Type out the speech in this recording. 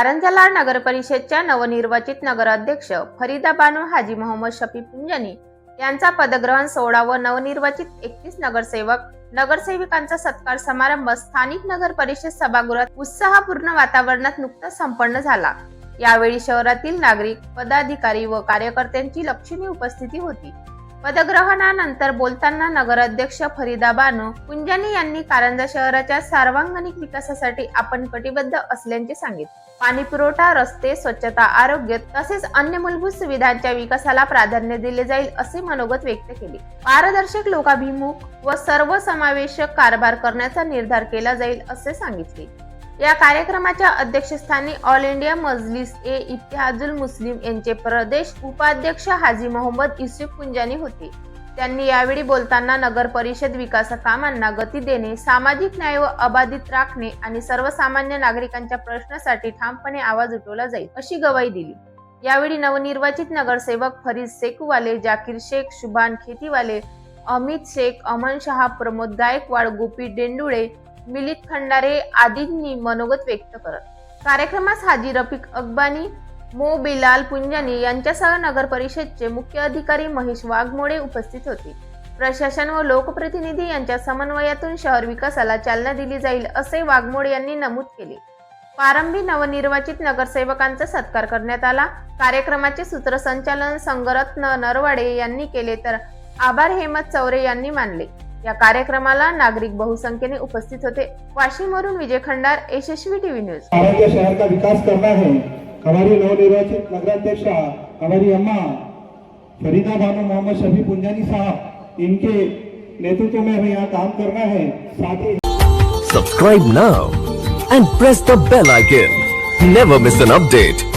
कारंजाला नगर परिषदच्या नवनिर्वाचित नगराध्यक्ष फरीदा बानू हाजी मोहम्मद शफी पुंजनी यांचा पदग्रहण सोहळा व नवनिर्वाचित एकतीस नगरसेवक नगरसेविकांचा सत्कार समारंभ स्थानिक नगर परिषद सभागृहात उत्साहपूर्ण वातावरणात नुकताच संपन्न झाला. यावेळी शहरातील नागरिक पदाधिकारी व कार्यकर्त्यांची लक्षणीय उपस्थिती होती. पदग्रहणानंतर बोलताना नगराध्यक्ष फरीदा बानू कुंजानी यांनी कारंजा शहराच्या सार्वांगणिक विकासासाठी आपण कटिबद्ध असल्याचे सांगितले. पाणी पुरवठा रस्ते स्वच्छता आरोग्य तसेच अन्य मूलभूत सुविधांच्या विकासाला प्राधान्य दिले जाईल असे मनोगत व्यक्त केले. पारदर्शक लोकाभिमुख व सर्वसमावेशक कारभार करण्याचा निर्धार केला जाईल असे सांगितले. या कार्यक्रमाच्या अध्यक्षस्थानी ऑल इंडिया मजलिस ए इतिहाजुल मुस्लिम यांचे प्रदेश उपाध्यक्ष हाजी मोहम्मद युसुफ पुंजानी होते. त्यांनी यावेळी बोलताना नगर परिषद विकास कामांना गती देणे सामाजिक न्याय व अबाधित राखणे आणि सर्वसामान्य नागरिकांच्या प्रश्नासाठी ठामपणे आवाज उठवला जाईल अशी गवाही दिली. यावेळी नवनिर्वाचित नगरसेवक फरीद शेखवाले जाकीर शेख शुभान खेतीवाले अमित शेख अमन शहा प्रमोद गायकवाड गोपी डेंडुळे मिलित खंडारे आदींनी मनोगत व्यक्त करत. कार्यक्रमास हाजी रफिक अकबानी मो बिलाल पुंजानी यांच्यासह नगर परिषदचे मुख्य अधिकारी महेश वाघमोडे उपस्थित होते. प्रशासन व लोकप्रतिनिधी यांच्या समन्वयातून शहर विकासाला चालना दिली जाईल असे वाघमोडे यांनी नमूद केले. प्रारंभी नवनिर्वाचित नगरसेवकांचा सत्कार करण्यात आला. कार्यक्रमाचे सूत्रसंचालन संगरत्न नरवाडे यांनी केले तर आभार हेमत चौरे यांनी मानले. या कार्यक्रमाला नागरिक बहुसंख्येने उपस्थित होते वाशिमवरून विजय खंडार यशस्वी टीव्ही न्यूज नारायण शहर का विकास करना है हमारी नवनिर्वाचित नगराध्यक्षा हमारी अम्मा फरीदा बानो मोहम्मद शफी पुंजानी साहब इनके नेतृत्व में हमें यहाँ काम करना है साथ ही Subscribe now and press the bell icon. Never miss an update.